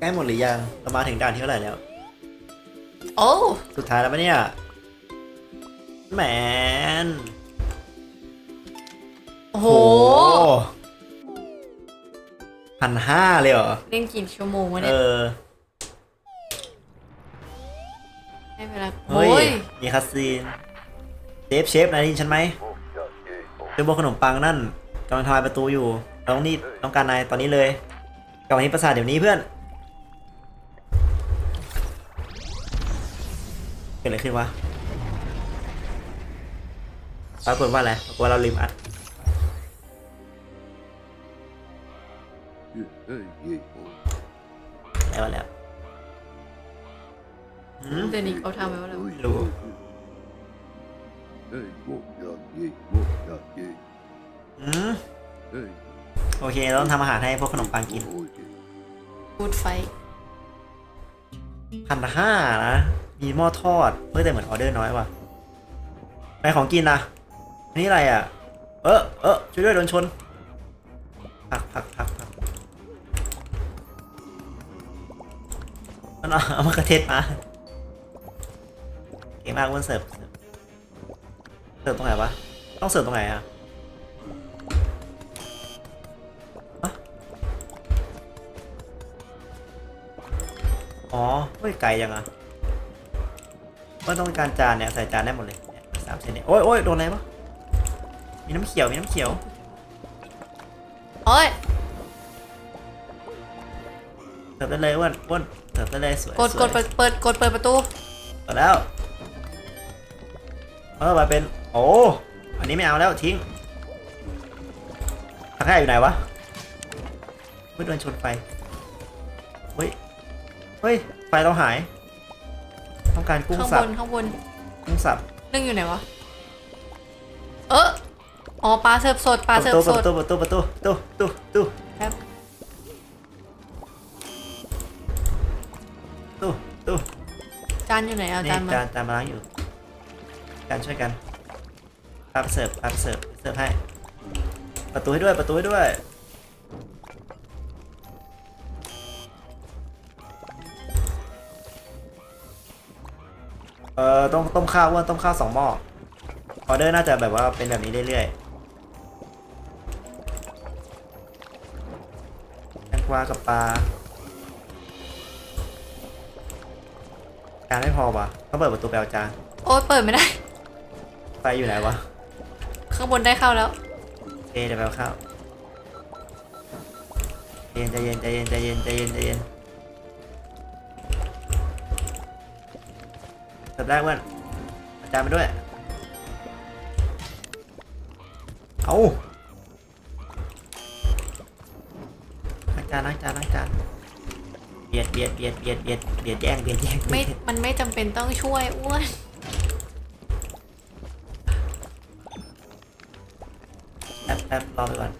ใกล้หมดหรือยังเรามาถึงด่านที่เท่าไหร่แล้ว โอ้สุดท้ายแล้วปะเนี่ยแหมนโอ้โหพันห้าเลยเหรอเล่นกี่ชั่วโมงวะเอเนี่ยอให้เวลาเฮ้ยโอ้ยมีคัสซีนเชฟเชฟนายได้ยินฉันไหมเจ้าบนขนมปังนั่นกำลังทำลายประตูอยู่เราต้องนี่ต้องการนายตอนนี้เลยกลับมาที่ปราสาทเดี๋ยวนี้เพื่อน เกิดอะไรขึ้นวะปรากฏว่าอะไรปรากฏว่าเราลืมอัดแล้วแล้วหืมเดี๋ยวนี้เขาทำไว้ว่าเรารู้อืมโอเคเราต้องทำอาหารให้พวกขนมปังกินฟูดไฟพันห้านะ มีหม้อทอดเมื่อแต่เหมือนออเดอร์น้อยว่ะในของกินนะอันนี่อะไรอะ เออเออช่วยด้วยโดนชนพักพักพักพักเอาหน่อยเอามากระเทศมาเก่งมากอ้วนเสิร์ฟเสิร์ฟเสิร์ฟตรงไหนวะต้องเสิร์ฟตรงไหนอะอะอ๋อเฮ้ยไกลยังอะ ก็ต้องการจานเนี่ยใส่จานได้หมดเลยเนี่ยสามเซนเนี่ยโอ้ยโอ้ยโดนอะไรวะมีน้ำเขียวมีน้ำเขียวโอ้ยเสิร์ฟได้เลยอ้วนอ้วนเสิร์ฟได้เลยสวยกดสกวยดเปิดเปิดกดเปิดประตูเปิดแล้วเอาต่อไปเป็นโอ้อันนี้ไม่เอาแล้วทิ้งทักแค่อยู่ไหนวะเฮ้ยโดนชนไฟเฮ้ยเฮ้ยไฟเราหาย ต้องการกุ้งข้างสับบ นข้างบนกุ้งสับนึ่งอยู่ไหนวะ เอออ๋อปลาเสิร์ฟสดปลาประเสิร์ฟตูสประดตูประตูประตูประตูประตูประตูแป๊บประตูประตูจานอยู่ไหนเอานี่จานมาจานจานมาล้างอยู่ การช่วยกันพาไปเสิร์ฟพาไปเสิร์ฟเสิร์ฟให้ ประตูให้ด้วยประตูให้ด้วย เอ่อต้มต้มข้าวอ้วนต้มข้าวสองหม้อออเดอร์น่าจะแบบว่าเป็นแบบนี้เรื่อยๆแตงกวากับปลาจานไม่พอวะต้องเปิดประตูไปเอาจานโอ้ยเปิดไม่ได้ ไฟอยู่ไหนวะข้างบนได้เข้าแล้วเอะเดี๋ยวไปเอาข้าวใจเย็นใจเย็นใจเย็นใจเย็นใจเย็นใจเย็น สิร์ฟแรกเว้ยเอาจานมาด้วย เอาล้างจานล้างจานล้างจานเบียดเบียดเบียดเบียดเบียดเบียดแย่งเบียดแย่งไม่ มันไม่จำเป็นต้องช่วยอ้วน แป๊บแป๊บรอไปก่อน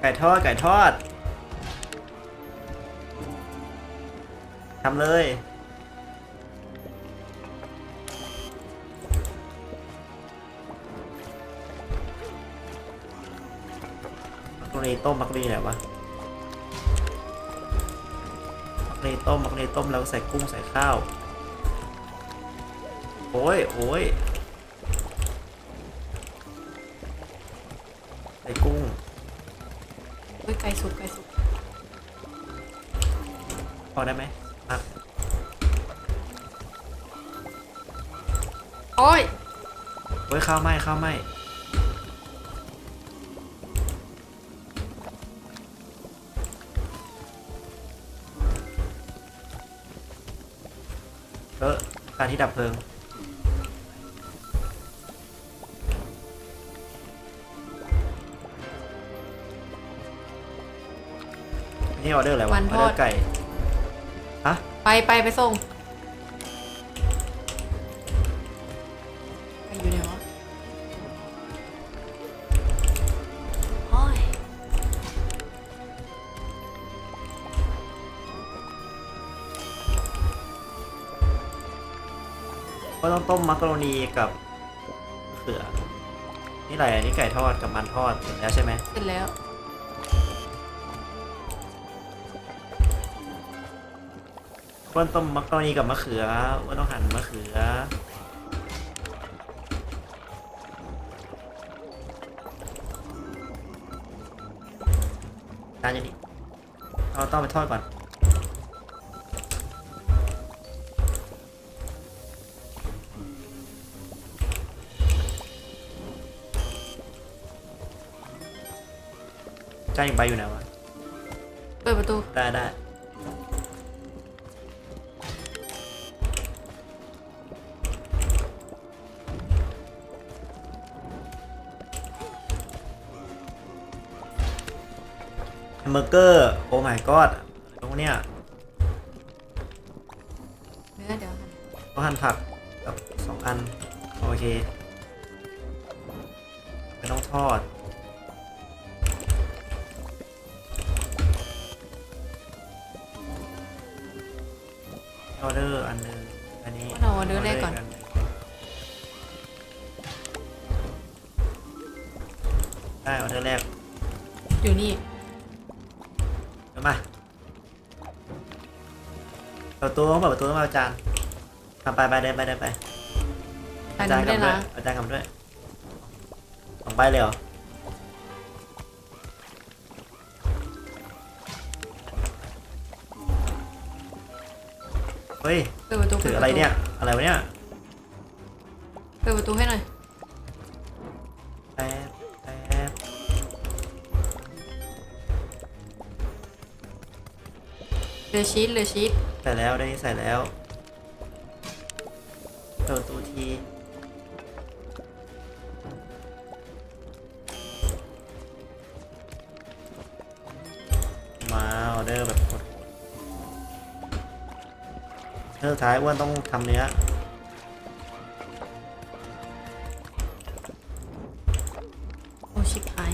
ไก่ทอดไก่ทอด ทำเลยมักกะนีต้มมักกะนีไหนวะมักกะนีต้มมักกะนีต้มแล้วก็ใส่กุ้งใส่ข้าว โอ้ยโอ้ยใส่กุ้งอุ้ยไก่สุกไก่สุกพอได้ไหม ข้าวไหม้ข้าวไหม้เออการที่ดับเพลิงนี่ออเดอร์อะไรวะวันอทออเดอดร์ไก่ฮะไปไปไปส่ง ก็ต้องต้มมักกะโรนีกับมะเขือนี่นี่อะไรอันนี้ไก่ทอดกับมันทอดเสร็จแล้วใช่ไหมเสร็จแล้วอ้วนต้มมักกะโรนีกับมะเขืออ้วนต้องหั่นมะเขือจานอย่างนี้เราต้องไปทอดก่อน จานอีกใบอยู่ไหนวะ เปิดประตู ได้ได้แฮมเบอร์เกอร์ โอ้ my god ตรงเนี้ยเนื้อเดี๋ยวต้องหั่นผักกับสองอัน โอเค ไม่ต้องทอด ออเดอร์อันหนึ่งอันนี้เอาออเดอร์แรกก่อนหงได้ออเดอร์แรกอยู่นี่เอามาเปิดประตูต้องเปิดประตูต้องมาเอาจานทำไปไปเดินไปเดินไปอันนี้ไม่ได้กลับด้วล้ายงเอาจานกลับด้วยสองใบเลยเหรอ เฮ้ยเปิดประตูถืออะไรเนี่ย อะไรวะเนี่ยเปิดประตูให้หน่อยแป๊บแป๊บเหลือชีสเหลือชีสใส่แล้วได้นี่ใส่แล้วเปิดประตูที เรื่องสุดท้ายอ้วนต้องทำเนื้อโอ้ชิบหาย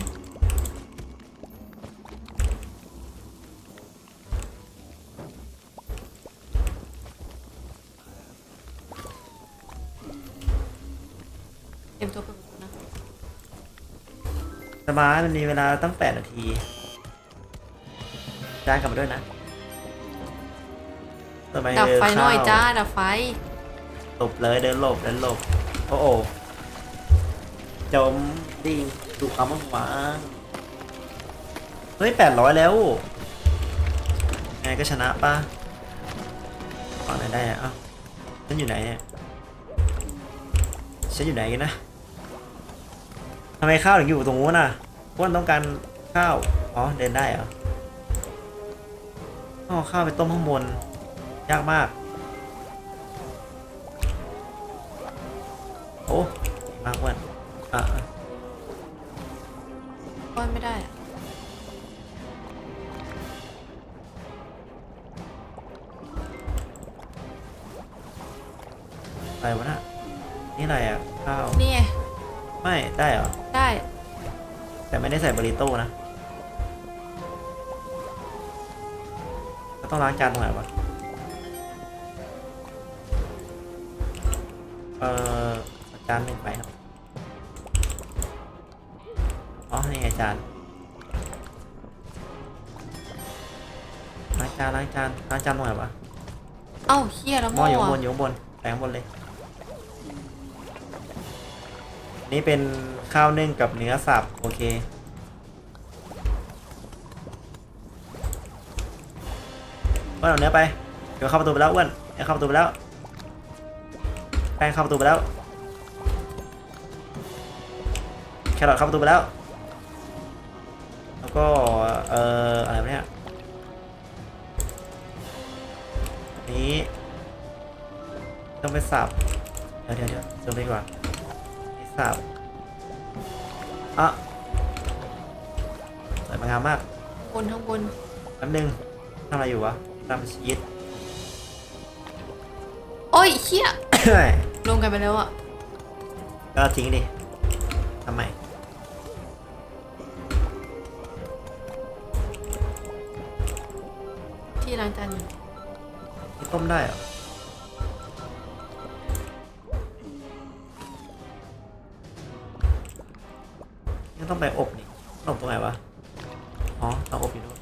เตรียมตัวเปิดประตูนะสบายมันมีเวลาตั้ง 8 นาทีจานกลับมาด้วยนะ ทำไมดับไฟหน่อยข้วจ้าดับไฟหลบเลยเดินหลบเดินหลบโอ้โอจมดิงดูความมั่งหวังเฮ้ย800แล้วไงก็ชนะป่ะฝั่งไหนได้อะเอ้าฉันอยู่ไหนเนี่ยฉันอยู่ไหนกันนะทำไมข้าวถึงอยู่ตรงนู้นน่ะพวกต้องการข้าว อ๋อ เดินได้เหรอต้องเอาข้าวไปต้มข้างบน ยากมาก โอ้มากอ้วนอะอะป้อนไม่ได้อะอะไรวะน่ะนี่อะไรอะ ข้าว นี่ไงไม่ได้เหรอ ได้ แต่ไม่ได้ใส่บริโต้นะแล้วต้องล้างจานตรงไหนวะ เอ่อเอาจานหนึ่งไปครับอ๋อนี่ไงจานล้างจานล้างจานล้างจานตรงไหนวะเอ้าเฮียแล้วหหม้ม้อออยู่ข้างบนอะอยู่ข้างบนแปลงข้างบนเลย นี่เป็นข้าวนึ่งกับเนื้อสับโอเค อ้วนเอาเนื้อไป เดี๋ยวเข้าประตูไปแล้วอ้วนเดี๋ยวเข้าประตูไปแล้ว แป้งเข้าประตูไปแล้ว แครอทเข้าประตูไปแล้ว แล้วก็เอ่ออะไรวะเนี่ยอันนี้ต้องไปสับเดี๋ยวเดี๋ยวเดี๋ยวเดี๋ยวดีกว่านี่สับอะสวยงามมากบนข้างบนแป๊บนึงทำอะไรอยู่วะทำชีสโอ้ยเฮีย ลงกันไปแล้วอะก็ทิ้งดิทำไมที่ล้างจานอยู่นี่ต้มได้เหรอยังต้องไปอบนี่อบตรงไหนวะ อ๋อต้องอบอยู่นู่น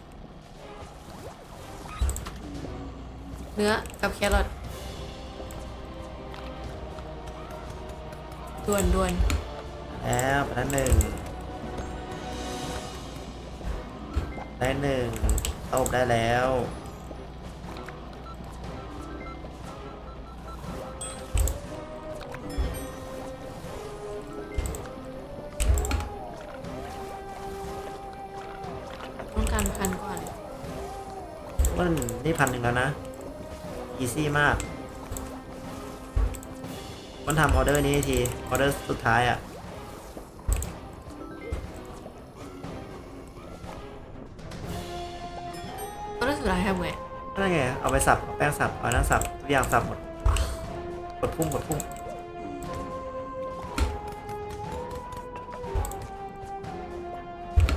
เนื้อกับแครอท ด่วนด่วนแล้วไปแล้วหนึ่งได้หนึ่งอบได้แล้วต้องการพันก่อนว่านี่พันหนึ่งแล้วนะ อีซี่มาก มันทำออเดอร์นี้ที ออเดอร์สุดท้ายอะ่ะก็รู้สึกอะไรทำไงนั่นไง เอาไปสับเอาแป้งสับ เอานั่งสับ ทุกอย่างสับหมด กดพุ่งกดพุ่ง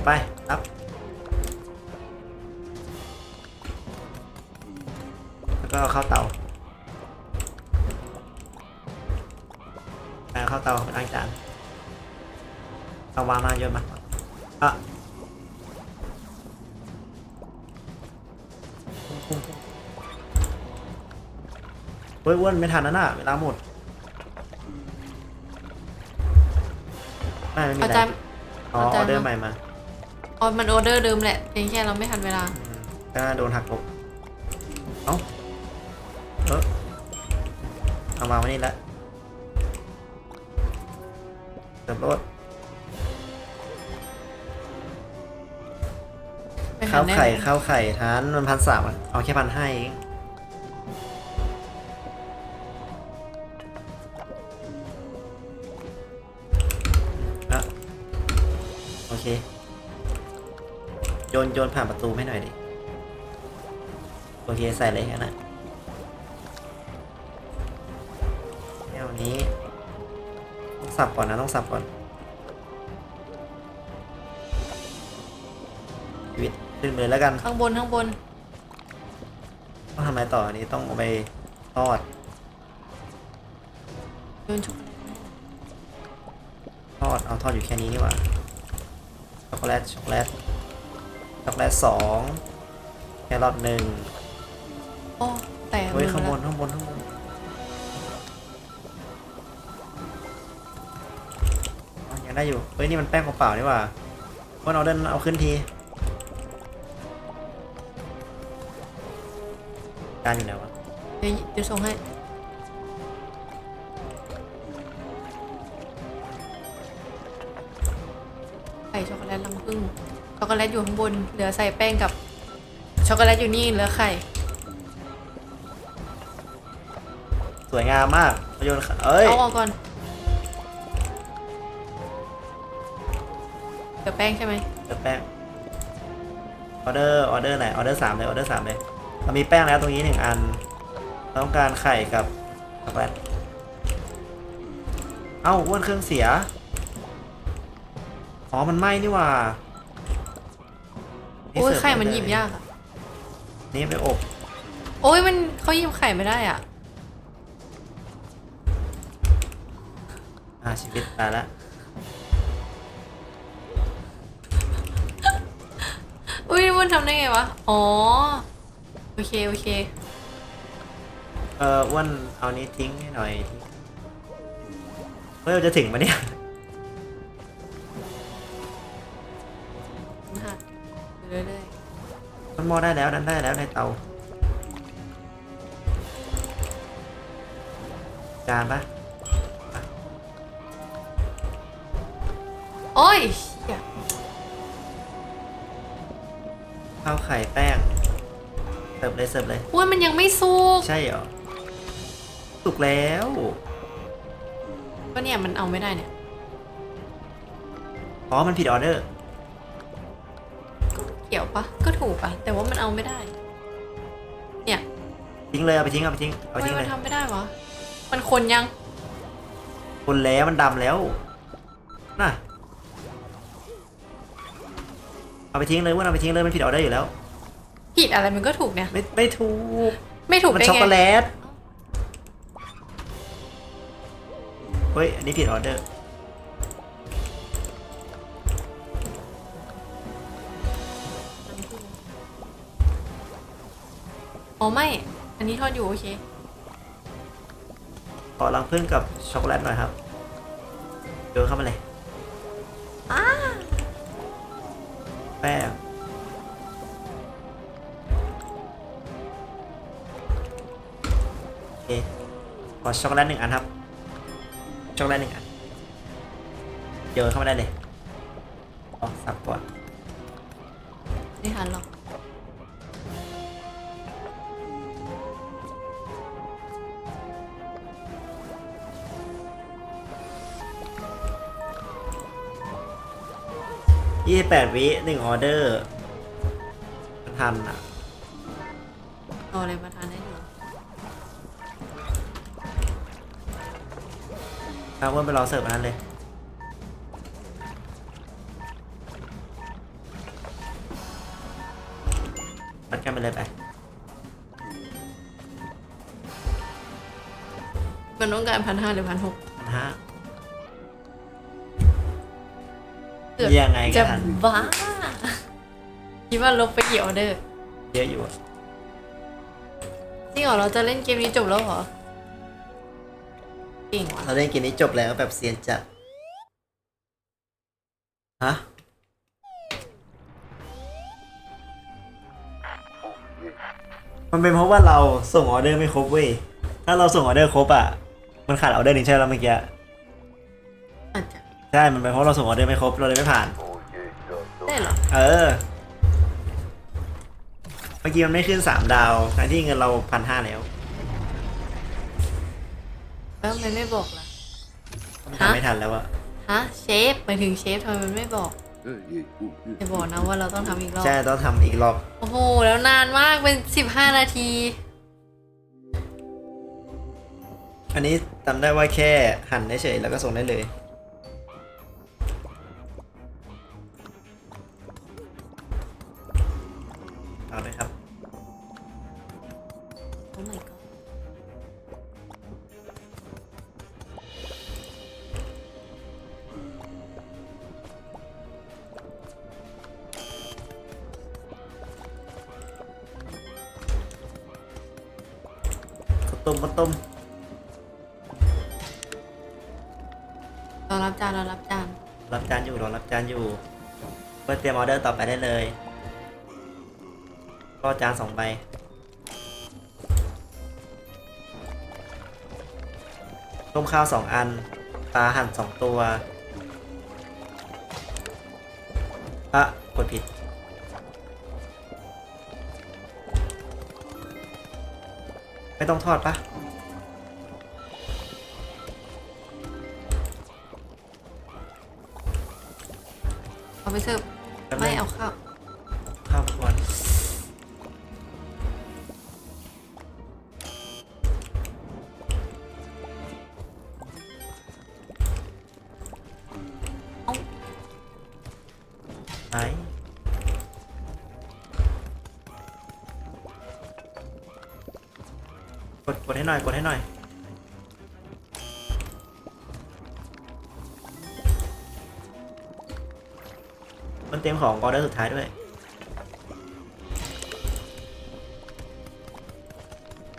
ไป รับ แล้วก็เอาเข้าเตา เอาเข้าเตาไปล้างจานเอาวางมาโยนมาอะพุ่งพุ่งพุ่งเฮ้ยอ้วนไม่ทันแล้วน่ะเวลาหมดไม่ไม่มีเอาอะไรจานอ๋อเอาอจานอเดอร์มา ใหม่มาอ๋อมันออเดอร์เดิมแหละเพียงแค่เราไม่ทันเวลา อืมก็โดนหักลบเอ้าเออเอามาไว้นี่ละ เติมรถไม่ทัข้านวแน่ไข่เลยข้าวไข่ทานมันพันสามอะเอาแค่พันห้าเองอะโอเค โยนโยนผ่านประตูให้หน่อยดิ โอเค ใส่เลยงั้นนะแนวนี้ต้อง สับก่อนนะ ต้องสับก่อนชีวิตขึ้นเลยแล้วกันข้างบนข้างบน ต้องทำอะไรต่ออันนี้ต้องเอาไปทอดโยนช็อกทอดเอาทอดอยู่แค่นี้นี่หว่าช็อกโกแลตช็อกโกแลตช็อกโกแลตสองแครอทหนึ่งโอ้แต่เฮ้ยมือข้างบมนข้างบนข้างบน ยังได้อยู่ เฮ้ย นี่มันแป้งเปล่าๆนี่หว่าว่าเอาเดินเอาขึ้นที การอยู่ไหนวะเดี๋ยวเดี๋ยวส่งให้ ใส่ช็อกโกแลตลังพึ่งช็อกโกแลตอยู่ข้างบน เหลือใส่แป้งกับ ช็อกโกแลตอยู่นี่ เหลือไข่ สวยงามมากโยนเอ้ย เอาออกก่อน เหลือแป้งใช่ไหมเติมแป้งออเดอร์ออเดอร์ไหนออเดอร์สามเลยออเดอร์สามเลยเรามีแป้งแล้วตรงนี้หนึ่งอันเราต้องการไข่กับช็อกโกแลตเอ้าอ้วนเครื่องเสียอ๋อมันไหม้นี่หว่าโอ้ยเสิร์ฟไข่มันด้หยิบยากอะนี่ไปอบโอ้ยมันเขาหยิบไข่ไม่ได้อะอ่าชีวิตตายละ มันทำได้ไงวะ อ๋อ โอเค โอเค เอออ้วนเอานี้ทิ้งให้หน่อยทิ้งเฮ้ยเราจะถึงปะเนี่ยหักเรื่อยมันหม้อได้แล้วนั้นได้แล้วในเตาจานปะๆโอ้ย ข้าวไข่แป้ง เสิร์ฟเลยเสิร์ฟเลย อ้วนมันยังไม่สุกใช่เหรอสุกแล้ว ก็เนี่ยมันเอาไม่ได้เนี่ย อ๋อ มันผิดออเดอร์ก็เกี่ยวปะก็ถูกปะแต่ว่ามันเอาไม่ได้ เนี่ยทิ้งเลย เอาไปทิ้ง เอาไปทิ้ง เอาทำไปไมทิ้งมัเลนย ทำไม่ได้วะมันคนยัง คนแล้วมันดำแล้ว น่ะ เอาไปทิ้งเลยว่าเอาไปทิ้งเลยมันผิดออเดอร์อยู่แล้ว ผิดอะไรมันก็ถูกเนี่ย ไม่ไม่ถูกไม่ถูกมันช็อกโกแลตเฮ้ยอันนี้ผิดออเดอร์อ๋อไม่ อันนี้ทอดอยู่โอเค ขอรังพึ่งกับช็อกโกแลตหน่อยครับโยนเข้ามาเลย แป้งโอเคขอช็อกโกแลตหนึ่งอันครับ ช็อกโกแลตหนึ่งอันโยนเข้ามาได้เลยอ๋อสับก่อน ไม่ทันหรอก ยี่สิบแปดวิหนึ่งออเดอร์มันทันอะเอาอะไรมาทานได้หนูเอาเพื่อนไปรอเสิร์ฟอันนั้นเลยมัดกันไปเลยไป มันต้องการพันห้าหรือพันหกพันห้า ยังไงก็จะทันบ้าคิดว่าลบไปกี่ออเดอร์เยอะอยู่อะจริงเหรอเราจะเล่นเกมนี้จบแล้วเหรอเก่งว่ะเราเล่นเกมนี้จบแล้วแบบเซียนจัดฮะมันเป็นเพราะว่าเราส่งออเดอร์ไม่ครบเว้ย ถ้าเราส่งออเดอร์ครบอะ มันขาดออเดอร์หนึ่งใช่แล้วเมื่อกี้อาจจะ ใช่มันเป็นเพราะเราส่งออเดอร์ไม่ครบเราเลยไม่ผ่าน ได้เหรอเออ เมื่อกี้มันไม่ขึ้นสามดาวทั้งที่เงินเราพันห้าแล้วแล้วทำไมไม่บอกล่ะมันฮะทำไม่ทันแล้วอะฮะเชฟหมายถึงเชฟทำไมมันไม่บอกจะบอกนะว่าเราต้องทำอีกรอบ ใช่ต้องทำอีกรอบ โอ้โห แล้วนานมากเป็นสิบห้านาที อันนี้จำได้ว่าแค่หั่นเฉยๆแล้วก็ส่งได้เลย ต้มข้าวต้มเรารับจานเรารับจานรับจานอยู่รอรับจานอยู่เปิดเตรียมออเดอร์ต่อไปได้เลยก็จานสองใบต้มข้าวสองอัน ปลาหั่นสองตัวอะกดผิด ไม่ต้องทอดปะเอาไปเสิร์ฟแป๊บนึงไม่เอาข้าวข้าวก่อนเอ้าไหน กดกดให้หน่อยกดให้หน่อยมันเตรียมของออเดอร์สุดท้ายด้วย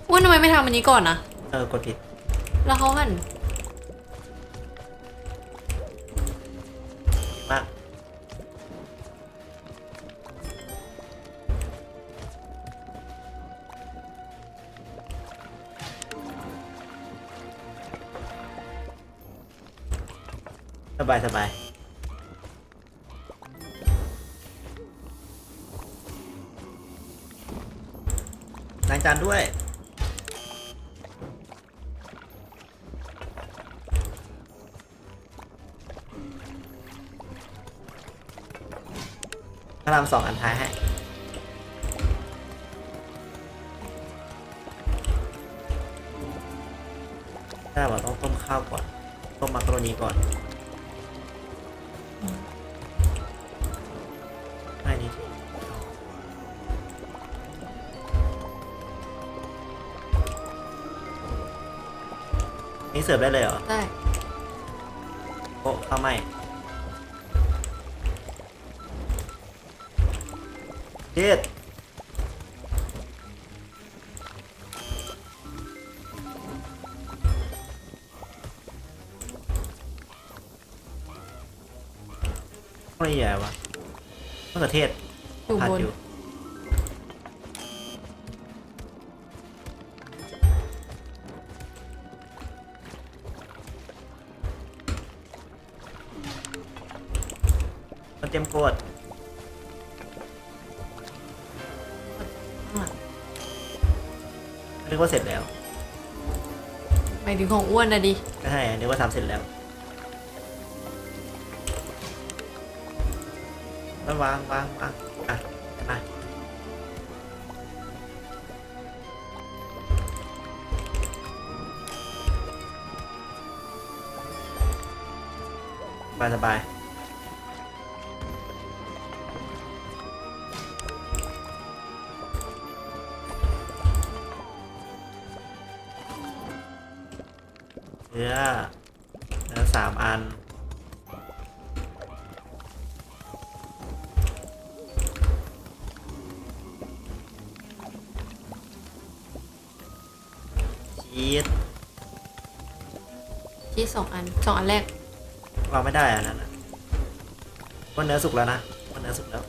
อ้วนทำไมไม่ทำอันนี้ก่อนนะเออกดผิดแล้วเขาหั่น บายสบายล้างจานด้วย พระรามสองอันท้ายให้ได้ว่าต้องต้มข้าวก่อน ต้มมักกะโรนีก่อนี้เสิร์ฟได้เลยเหรอ ได้ โอ้ข้าไม่เจ็ดไม่ใหญ่วะมะเขือเทศผ่านอยู่ เตรียมกดข้างหลังนึกว่าเสร็จแล้ว หมายถึงของอ้วนนะดิไม่ใช่นึกว่าทำเสร็จแล้วแล้ววางวางวางอะมาสบายสบาย ชีสที่สองอันสองอันแรกวางไม่ได้อันนั้นนะว่าเนื้อสุกแล้วนะว่าเนื้อสุกแล้ว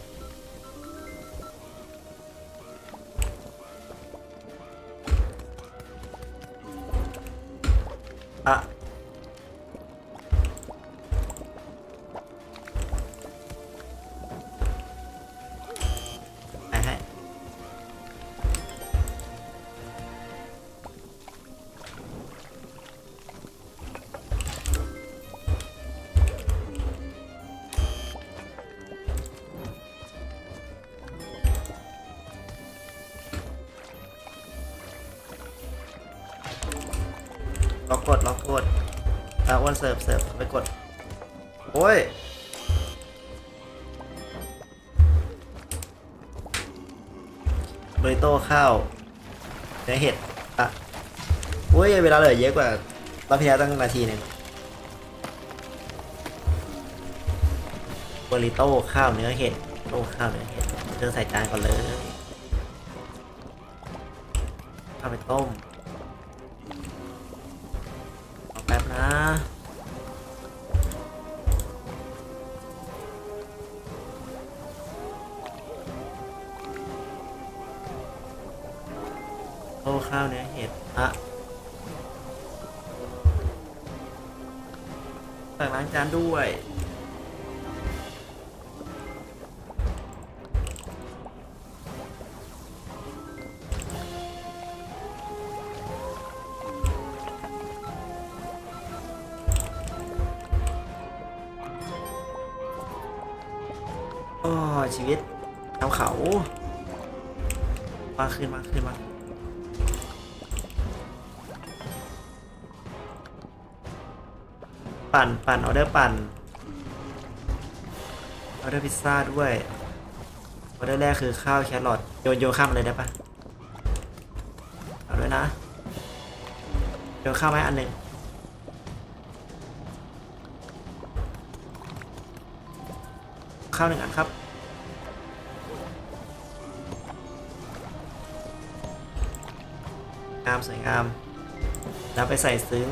อนเสิร์ฟเสิร์ฟไปกด โอ้ย บริโต้ข้าวเนื้อเห็ดอะโอ้ยเวลาเหลือเยอะกว่าเรอบที่แล้วตั้งนาทีหนึ่งบริโต้ข้าวเนื้อเห็ดโต้ข้าวเนื้อเห็ดเธอใส่จานก่อนเลย ข้าวไปต้ม ข้าวเนื้อเห็ดอะตักล้างจานด้วย โอ้ชีวิตชาวเขา มาขึ้นมาขึ้นมา ปั่นปั่นออเดอร์ปั่นออเดอร์พิซซ่าด้วยออเดอร์แรกคือข้าวแครอทโยนโยนข้ามเลยได้ปะเอาด้วยนะโยนข้าวไหมาให้อันหนึ่งข้าวหนึ่งอันครับงามสวยงามแล้วไปใส่ซึ้ง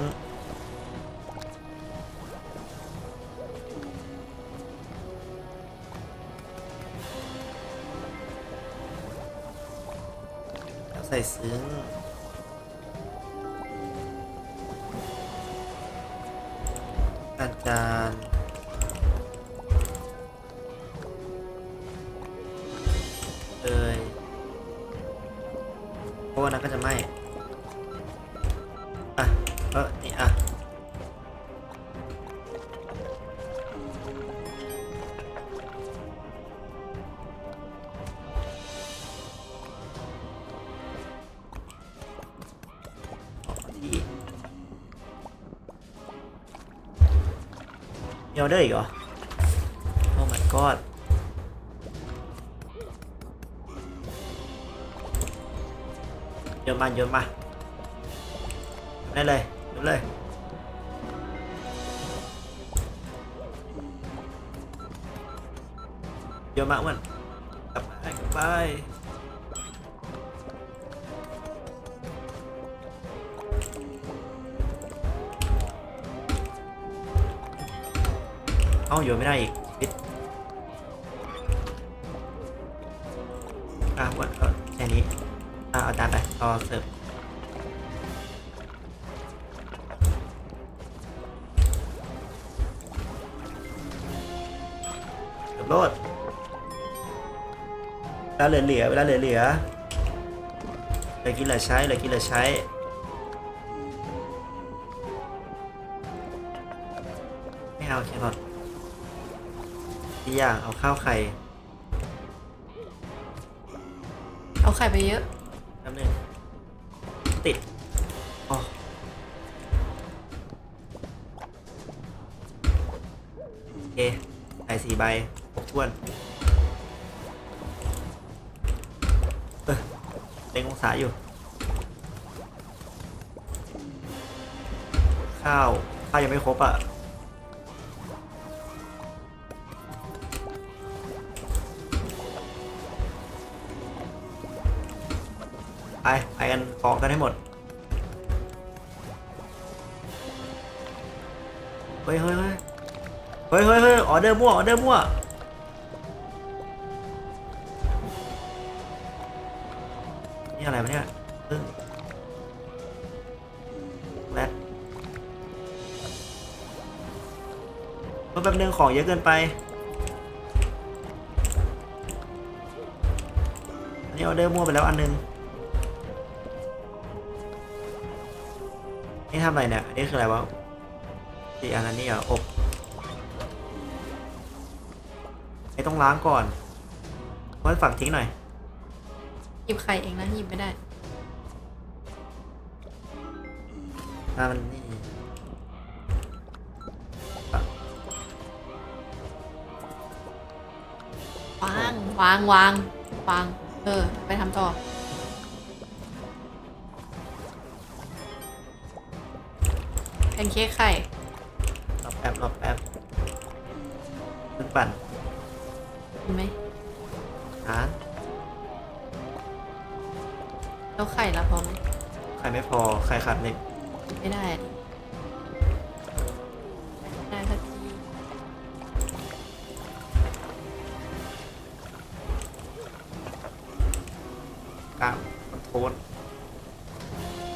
ส่ซึ้งอาจานเอยเพราะว่านั้นก็จะไม่ เดอร์อีกเหรอ โอ้ my god โยนมาโยนมาได้เลยดูเลยเยอะมากมันกลับไปกลับไป อ้าอยู่ไม่ได้อีกปิดอะวันแค่นี้อาเอาตามไปรอเสิร์ฟเสิร์ฟโลดแล้วเหลือเหลือเวลาเหลือเหลือเลืกินเหลืใช้เลืกินเหลืใช้ อีกอย่างเอาข้าวไข่เอาไข่ไปเยอะ แป๊บนึงติดอ๋อโอเคไข่สี่ใบหกถ้วน เออเล็งองศาอยู่ ข้าว ข้าวยังไม่ครบอะ ไปกันพร้อมกันให้หมด เฮ้ยเฮ้ยเฮ้ยเฮ้ยเฮ้ยเฮ้ยออเดอร์มั่วออเดอร์มั่วนี่อะไรวะเนี่ยพึ่งแรดเมื่อแป๊บนึงของเยอะเกินไปอันนี้ออเดอร์มั่วไปแล้วอันนึง นี่ทำอะไรเนี่ยอันนี้คืออะไรวะสีอันนั้นนี่เหรออบไอ้ต้องล้างก่อนเพราะฝักทิ้งหน่อย หยิบไข่เองนะหยิบไม่ได้อ่ามันนี่วางวางวางวาง เออ ไปทำต่อ แพนเค้กไข่ รอแป๊บรอแป๊บเพิ่งปั่นเห็นไหมหาแล้วไข่ละพอไหมใครไม่พอใครขาดหนึ่งไม่ได้ดิไม่ได้สักทีกลางคอนโทรล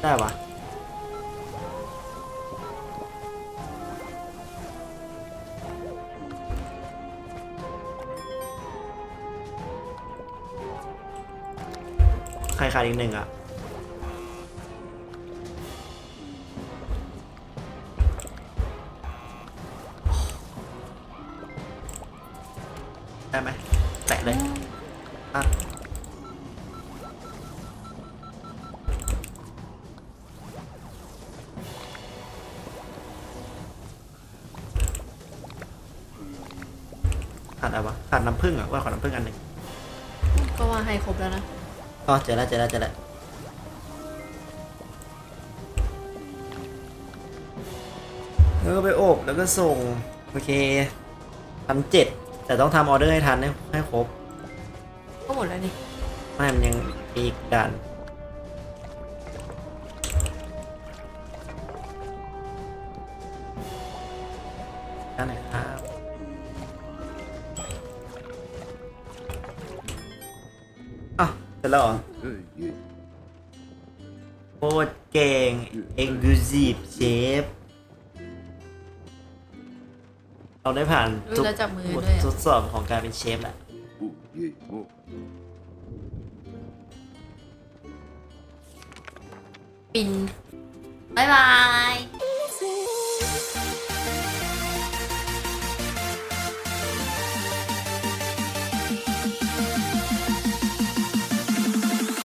ได้ปะ ขาดอีกหนึ่งอะได้ไหมแตะเลยอะขาดอะไรวะขาดน้ำผึ้งอะว่าขอน้ำผึ้งอันหนึ่งก็ว่าให้ครบแล้วนะ อ๋อเจอแล้วเจอแล้วเจอแล้วแล้วก็ไปอบแล้วก็ส่ง โอเคพันเจ็ดแต่ต้องทำออเดอร์ให้ทันให้ให้ครบ ก็หมดแล้วนี่ ไม่มันยังมีอีกด่านด้าน ร็จแล้วเหรอโคตรเก่ง Exclusive Chef เราได้ผ่านรู้ทุกแล้วจับมือบทด้วยทอะดสอบของการเป็นเชฟแหละ